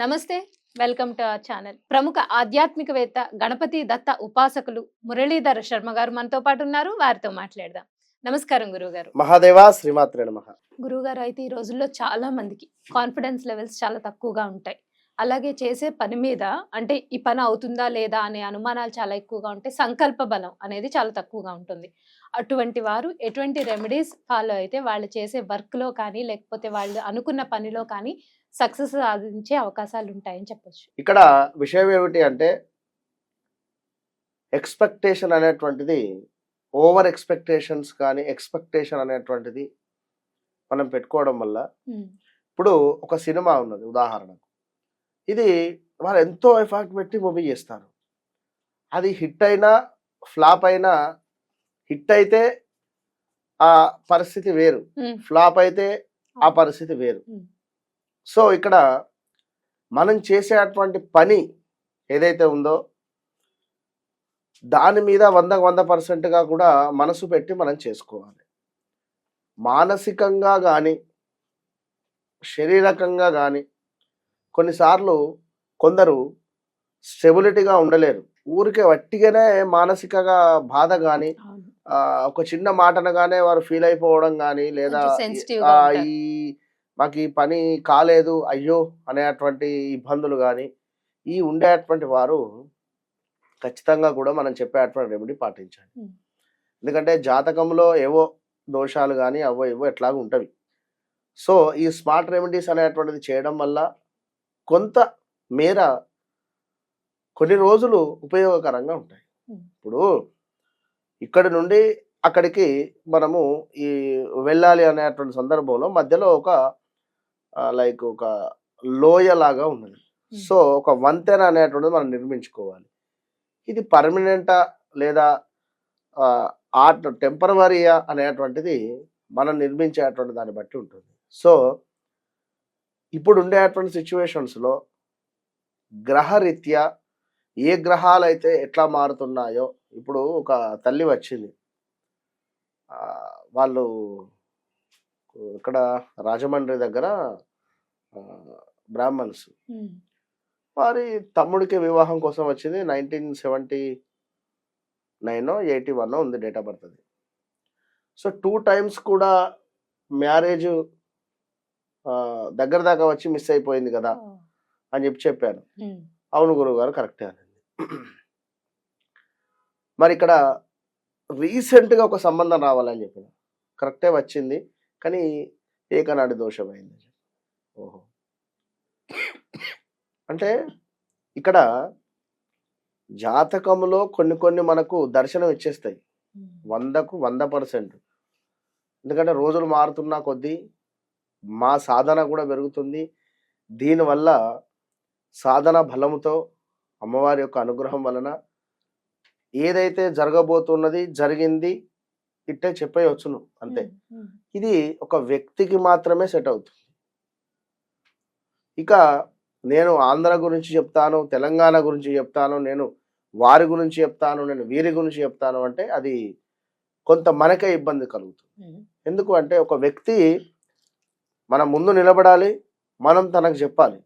నమస్తే welcome to our channel. ప్రముఖ ఆధ్యాత్మికవేత్త గణపతి దత్త ఉపాసకులు మురళీధర శర్మ గారు మనతో పాటు ఉన్నారు. వారితో మాట్లాడదాం. నమస్కారం గురువు గారు మహాదేవా శ్రీమాత్రే నమ. గురువు గారు అయితే ఈ రోజుల్లో చాలా మందికి కాన్ఫిడెన్స్ లెవెల్స్ చాలా తక్కువగా ఉంటాయి. అలాగే చేసే పని మీద అంటే ఈ పని అవుతుందా లేదా అనే అనుమానాలు చాలా ఎక్కువగా ఉంటాయి. సంకల్ప బలం అనేది చాలా తక్కువగా ఉంటుంది. అటువంటి వారు ఎటువంటి రెమెడీస్ ఫాలో అయితే వాళ్ళు చేసే వర్క్లో కానీ లేకపోతే వాళ్ళు అనుకున్న పనిలో కానీ సక్సెస్ సాధించే అవకాశాలు ఉంటాయని చెప్పొచ్చు. ఇక్కడ విషయం ఏమిటి అంటే ఎక్స్పెక్టేషన్ అనేటువంటిది ఓవర్ ఎక్స్పెక్టేషన్స్ కానీ ఎక్స్పెక్టేషన్ అనేటువంటిది మనం పెట్టుకోవడం వల్ల ఇప్పుడు ఒక సినిమా ఉన్నది ఉదాహరణకు. ఇది వాళ్ళు ఎంతో ఎఫర్ట్ పెట్టి మూవీ చేస్తారు. అది హిట్ అయినా ఫ్లాప్ అయినా హిట్ అయితే ఆ పరిస్థితి వేరు. ఫ్లాప్ అయితే ఆ పరిస్థితి వేరు. సో ఇక్కడ మనం చేసేటువంటి పని ఏదైతే ఉందో దాని మీద వంద వంద పర్సెంట్గా కూడా మనసు పెట్టి మనం చేసుకోవాలి. మానసికంగా కానీ శారీరకంగా కానీ కొన్నిసార్లు కొందరు స్టెబిలిటీగా ఉండలేరు ఊరికే వట్టిగానే మానసికగా బాధ కానీ ఒక చిన్న మాటనగానే వారు ఫీల్ అయిపోవడం కానీ లేదా. ఈ మాకు ఈ పని కాలేదు అయ్యో అనేటువంటి ఇబ్బందులు కానీ ఈ ఉండేటువంటి వారు ఖచ్చితంగా కూడా మనం చెప్పేటువంటి రెమెడీ పాటించాలి. ఎందుకంటే జాతకంలో ఏవో దోషాలు కానీ అవో ఏవో ఎట్లాగో ఉంటవి సో ఈ స్మార్ట్ రెమెడీస్ అనేటువంటిది చేయడం వల్ల కొంత మేర కొన్ని రోజులు ఉపయోగకరంగా ఉంటాయి. ఇప్పుడు ఇక్కడి నుండి అక్కడికి మనము ఈ వెళ్ళాలి అనేటువంటి సందర్భంలో మధ్యలో ఒక లైక్ ఒక లోయ లాగా ఉన్నది. సో ఒక వంతెన అనేటువంటిది మనం నిర్మించుకోవాలి ఇది పర్మనెంటా లేదా ఆర్ట్ టెంపరవరీయా అనేటువంటిది మనం నిర్మించేటువంటి దాన్ని బట్టి ఉంటుంది సో ఇప్పుడు ఉండేటువంటి సిచ్యువేషన్స్లో గ్రహరీత్యా ఏ గ్రహాలు అయితే ఎట్లా మారుతున్నాయో ఇప్పుడు ఒక తల్లి వచ్చింది. వాళ్ళు ఇక్కడ రాజమండ్రి దగ్గర బ్రాహ్మణ్స్. వారి తమ్ముడికి వివాహం కోసం వచ్చింది. Nineteen seventy nine eighty one ఉంది డేట్ ఆఫ్ బర్త్ అది సో టూ టైమ్స్ కూడా మ్యారేజ్ దగ్గర దాకా వచ్చి మిస్ అయిపోయింది కదా అని చెప్పి చెప్పాను. అవును గురువు గారు కరెక్టే అనింది మరి ఇక్కడ రీసెంట్గా ఒక సంబంధం రావాలని చెప్పిన. కరెక్టే వచ్చింది కానీ ఏకనాడి దోషమైంది ఓహో. అంటే ఇక్కడ జాతకంలో కొన్ని కొన్ని మనకు దర్శనం ఇచ్చేస్తాయి. వందకు వంద పర్సెంట్. ఎందుకంటే రోజులు మారుతున్నా కొద్దీ మా సాధన కూడా పెరుగుతుంది. దీనివల్ల సాధన బలముతో అమ్మవారి యొక్క అనుగ్రహం వలన ఏదైతే జరగబోతున్నది జరిగింది ఇట్టే చెప్పేయచ్చును అంతే. ఇది ఒక వ్యక్తికి మాత్రమే సెట్ అవుతుంది. ఇక నేను ఆంధ్ర గురించి చెప్తాను తెలంగాణ గురించి చెప్తాను నేను వారి గురించి చెప్తాను నేను వీరి గురించి చెప్తాను అంటే అది కొంత మనకే ఇబ్బంది కలుగుతుంది. ఎందుకు అంటే ఒక వ్యక్తి మన ముందు నిలబడాలి మనం తనకు చెప్పాలి.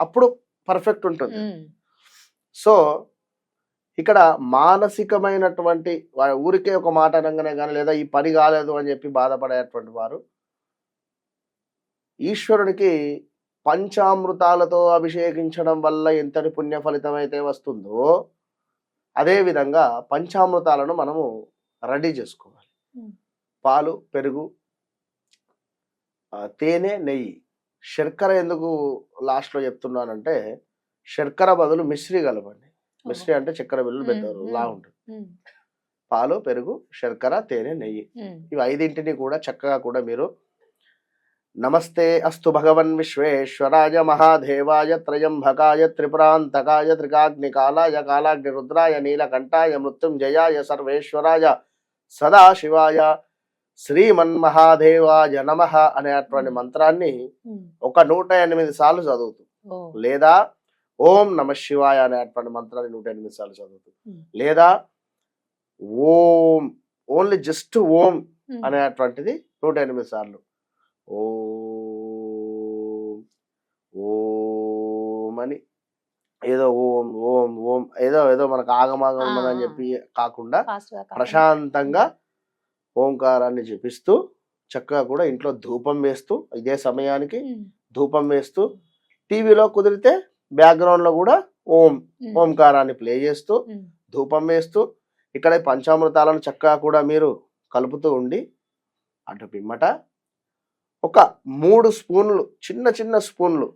అప్పుడు పర్ఫెక్ట్ ఉంటుంది. సో ఇక్కడ మానసికమైనటువంటి ఊరికే ఒక మాట అనగానే కానీ లేదా ఈ పని కాలేదు అని చెప్పి బాధపడేటువంటి వారు ఈశ్వరునికి పంచామృతాలతో అభిషేకించడం వల్ల ఎంతటి పుణ్య ఫలితం అయితే వస్తుందో అదే విధంగా పంచామృతాలను మనము రెడీ చేసుకోవాలి. పాలు పెరుగు తేనె నెయ్యి. శర్కర ఎందుకు లాస్ట్లో చెప్తున్నానంటే శర్కర బదులు మిశ్రీ కలపండి. మిశ్రీ అంటే చక్కెర బిల్లులు Hmm, పెద్దవారు. లా ఉంటుంది పాలు పెరుగు శర్కర తేనె నెయ్యి. ఇవి ఐదింటిని కూడా చక్కగా కూడా మీరు నమస్తే అస్తు భగవన్ విశ్వేశ్వరాయ మహాదేవాయ త్రయంభకాయ త్రిపురాంతకాయ త్రికాగ్నికాలాయ కాలాగ్ని రుద్రాయ నీలకంఠాయ మృత్యుంజయాయ సర్వేశ్వరాయ సదాశివాయ శ్రీమన్మహాదేవాయ నమ అనేటువంటి మంత్రాన్ని ఒక నూట ఎనిమిది సార్లు చదువుతూ. లేదా ఓం నమ శివాయ అనేటువంటి మంత్రాన్ని నూట ఎనిమిది సార్లు చదువుతూ. లేదా ఓం ఓన్లీ జస్ట్ ఓం అనేటువంటిది నూట ఎనిమిది సార్లు. ఓం ఓం ఏదో ఓం ఓం ఓం ఏదో ఏదో మనకు ఆగమాగం ఆ. చెప్పి కాకుండా. ప్రశాంతంగా ఓంకారాన్ని జపిస్తూ చక్కగా కూడా ఇంట్లో ధూపం వేస్తూ ఇదే సమయానికి ధూపం వేస్తూ టీవీలో కుదిరితే background లో కూడా ఓం ఓంకారాన్ని ప్లే చేస్తూ ధూపం వేస్తూ ఇక్కడ పంచామృతాలను చక్కగా కూడా మీరు కలుపుతూ ఉండి అటు పిమ్మట ఒక మూడు స్పూన్లు చిన్న చిన్న స్పూన్లు.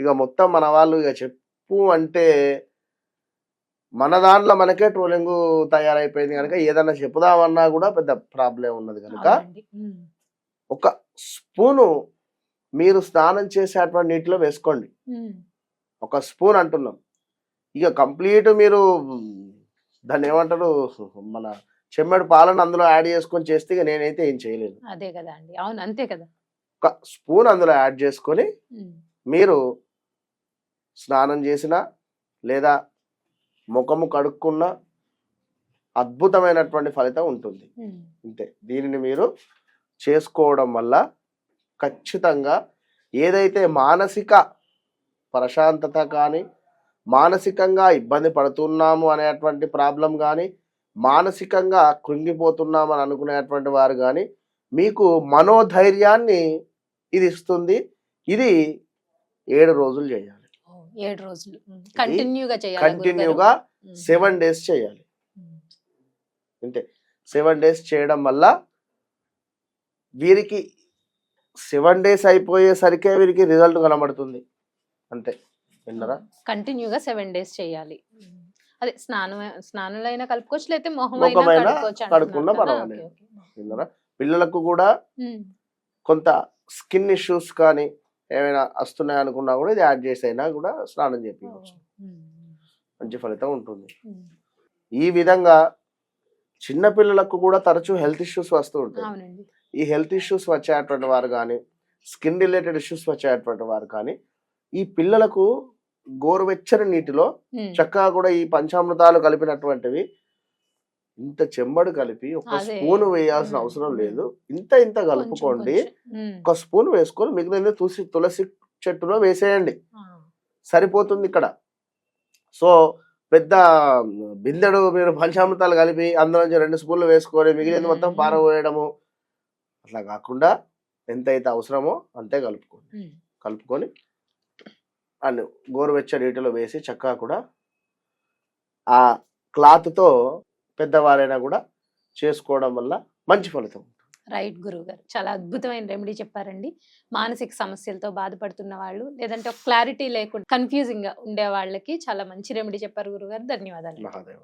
ఇక మొత్తం మన వాళ్ళు ఇక చెప్పు అంటే మన దాంట్లో మనకే ట్రోలింగ్ తయారైపోయింది కనుక ఏదన్నా చెప్పుదామన్నా కూడా పెద్ద ప్రాబ్లం ఉన్నది కనుక ఒక స్పూను మీరు స్నానం చేసేటువంటి నీటిలో వేసుకోండి. ఒక స్పూన్ అంటున్నాం. ఇక కంప్లీట్ మీరు దాన్ని ఏమంటారు? మన చెమ్మెడు పాలను అందులో యాడ్ చేసుకొని చేస్తే ఇక నేనైతే ఏం చేయలేను అదే కదా అండి. అవును అంతే కదా. ఒక స్పూన్ అందులో యాడ్ చేసుకొని మీరు స్నానం చేసిన లేదా ముఖము కడుక్కున్న అద్భుతమైనటువంటి ఫలితం ఉంటుంది. అంతే దీనిని మీరు చేసుకోవడం వల్ల ఖచ్చితంగా ఏదైతే మానసిక ప్రశాంతత కానీ మానసికంగా ఇబ్బంది పడుతున్నాము అనేటువంటి ప్రాబ్లం కానీ మానసికంగా కృంగిపోతున్నాము అని అనుకునేటువంటి వారు కానీ మీకు మనోధైర్యాన్ని ఇది ఇస్తుంది. ఇది ఏడు రోజులు చేయాలి. ఏడు రోజులు. కంటిన్యూగా చేయాలి కంటిన్యూగా సెవెన్ డేస్ చేయాలి. అంతే సెవెన్ డేస్ చేయడం వల్ల వీరికి సెవెన్ డేస్ అయిపోయేసరికే వీరికి రిజల్ట్ కనబడుతుంది. అంతే. విన్నరా? కంటిన్యూగా సెవెన్ డేస్ చేయాలి. అదే స్నానం స్నానంలో అయినా కలుపుకోవచ్చు లేకపోతే మొహం కడుక్కున్నా? పర్వాలేదు. విన్నరా? పిల్లలకు కూడా కొంత స్కిన్ ఇష్యూస్ కానీ ఏమైనా వస్తున్నాయి అనుకున్నా కూడా ఇది యాడ్ చేసి అయినా కూడా స్నానం ఉమ్, మంచి ఫలితం ఉంటుంది. ఈ విధంగా చిన్న పిల్లలకు కూడా తరచూ హెల్త్ ఇష్యూస్ వస్తూ ఉంటాయి. ఈ హెల్త్ ఇష్యూస్ వచ్చేటువంటి వారు కానీ స్కిన్ రిలేటెడ్ ఇష్యూస్ వచ్చేటువంటి వారు కానీ ఈ పిల్లలకు గోరువెచ్చని నీటిలో చక్కగా కూడా ఈ పంచామృతాలు కలిపినటువంటివి ఇంత చెంబడు కలిపి ఒక. స్పూన్ వేయాల్సిన అవసరం. లేదు. ఇంత ఇంత కలుపుకోండి. ఒక స్పూన్ వేసుకొని మిగిలిన తులసి తులసి చెట్టులో వేసేయండి. సరిపోతుంది ఇక్కడ. సో పెద్ద బిందెడు మీరు పంచామృతాలు కలిపి అందులో నుంచి రెండు స్పూన్లు వేసుకొని మిగిలింది మొత్తం మ్మ్. పారవేయడము అట్లా కాకుండా ఎంతైతే అవసరమో అంతే కలుపుకోండి. కలుపుకొని అండ్ గోరువెచ్చ నీటిలో వేసి చక్కగా కూడా ఆ క్లాత్తో పెద్దవారైనా కూడా చేసుకోవడం వల్ల మంచి ఫలితం రైట్ గురువు గారు చాలా అద్భుతమైన రెమెడీ చెప్పారండి. మానసిక సమస్యలతో బాధపడుతున్న వాళ్ళు లేదంటే ఒక క్లారిటీ లేకుండా కన్ఫ్యూజింగ్గా ఉండే వాళ్ళకి చాలా మంచి రెమెడీ చెప్పారు గురుగారు ధన్యవాదాలు. మహాదేవ.